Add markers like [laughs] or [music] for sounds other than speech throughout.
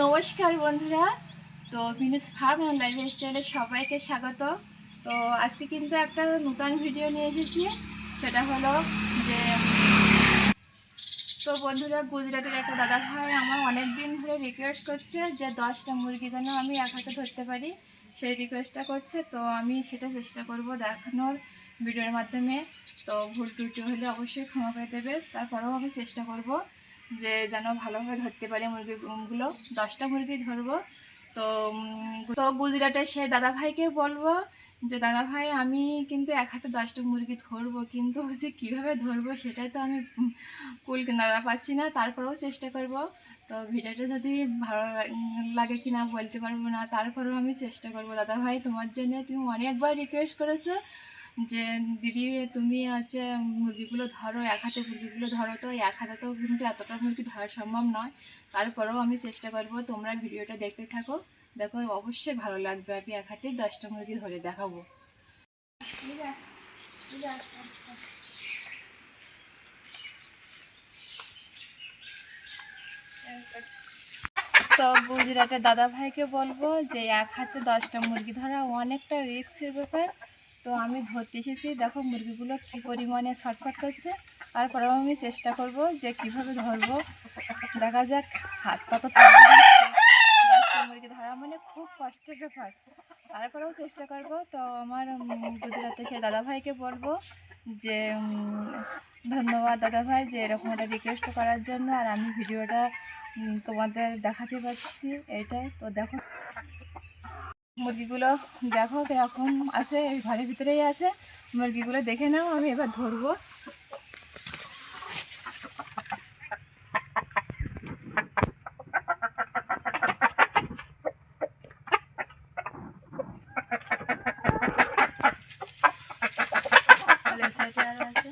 নমস্কার বন্ধুরা। তো মিনুস ফার্ম অ্যান্ড লাইফ স্টাইলে সবাইকে স্বাগত। তো আজকে কিন্তু একটা নতুন ভিডিও নিয়ে এসেছি। সেটা হলো যে, তো বন্ধুরা, গুজরাটের একটা দাদা ভাই আমার অনেক দিন ধরে রিকোয়েস্ট করছে যে দশটা মুরগি যেন আমি এক হাতে ধরতে পারি। সেই রিকোয়েস্টটা করছে। তো আমি সেটা চেষ্টা করব দেখানোর ভিডিওর মাধ্যমে। তো ভুল ত্রুটি হলে অবশ্যই ক্ষমা করে দেবে। তারপরেও আমি চেষ্টা করব। যে যেন ভালোভাবে ধরতে পারি মুরগিগুলো দশটা মুরগি ধরবো। তো তো গুজরাটের সেই দাদা ভাইকে বলব যে দাদা ভাই আমি কিন্তু এক হাতে দশটা মুরগি ধরবো, কিন্তু [laughs] হচ্ছে কীভাবে ধরবো সেটাই তো আমি কুল কিনারা পাচ্ছি না। তারপরেও চেষ্টা করব। তো ভিডিওটা যদি ভালো লাগে কি না বলতে পারব না, তারপরেও আমি চেষ্টা করব। দাদা ভাই তোমার জন্য তুমি অনেকবার রিকোয়েস্ট করেছ। যে, দিদি, তুমি হচ্ছে মুরগিগুলো ধরো, এক হাতে মুরগিগুলো ধরো। তো এক হাতে তো কিন্তু এতটা মুরগি ধরা সম্ভব নয়। তারপরেও আমি চেষ্টা করব তোমরা ভিডিওটা দেখতে থাকো। দেখো, অবশ্যই ভালো লাগবে। আমি এক হাতে দশটা মুরগি ধরে দেখাবো। তো গুজরাটের দাদা ভাইকে বলব যে, এক হাতে দশটা মুরগি ধরা অনেকটা রিস্কের ব্যাপার। তো আমি ধরতে এসেছি দেখো মুরগিগুলো কী পরিমাণে ছটফট করছে। তারপরেও আমি চেষ্টা করব যে কীভাবে ধরবো। দেখা যাক হাত পা তো মুরগি ধরা মানে খুব কষ্টের ব্যাপার। তারপরেও চেষ্টা করব। তো আমার উম, গুজরাটের সেই দাদা ভাইকে বলব যে ধন্যবাদ দাদা ভাই যে এরকম একটা রিকোয়েস্ট করার জন্য। আর আমি ভিডিওটা তোমাদের দেখাতে পারছি এটাই। তো দেখো। মুরগিগুলো দেখো কীরকম আছে, এই ঘরের ভিতরেই আছে মুরগিগুলো দেখে নাও, আমি এবার ধরবো আরও আছে।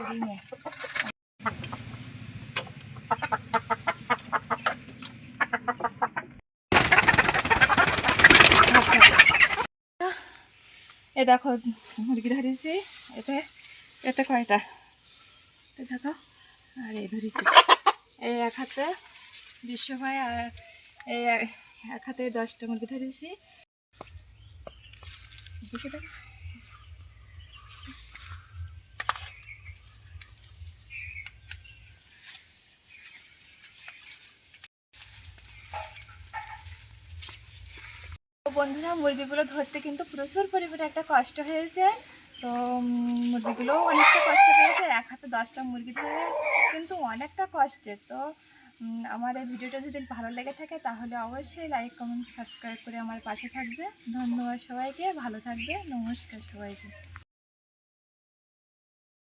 এদিকে নে। এ দেখো মুরগি ধরেছি, এতে এতে কয়টা? এতে দেখো, আর এই ধরেছি। এই এক হাতে বিশ্ব ভাই আর এই এক হাতে দশটা মুরগি ধরেছি। দেখে বন্ধুরা, মুরগিগুলো ধরতে কিন্তু প্রচুর পরিমাণে একটা কষ্ট হয়েছে। তো মুরগিগুলো অনেকটা কষ্ট পেয়েছে এক হাতে দশটা মুরগি ধরে কিন্তু অনেকটা কষ্টের। তো আমার এই ভিডিওটা যদি ভালো লেগে থাকে, তাহলে অবশ্যই লাইক কমেন্ট সাবস্ক্রাইব করে আমার পাশে থাকবে। ধন্যবাদ সবাইকে। ভালো থাকবে। নমস্কার সবাইকে।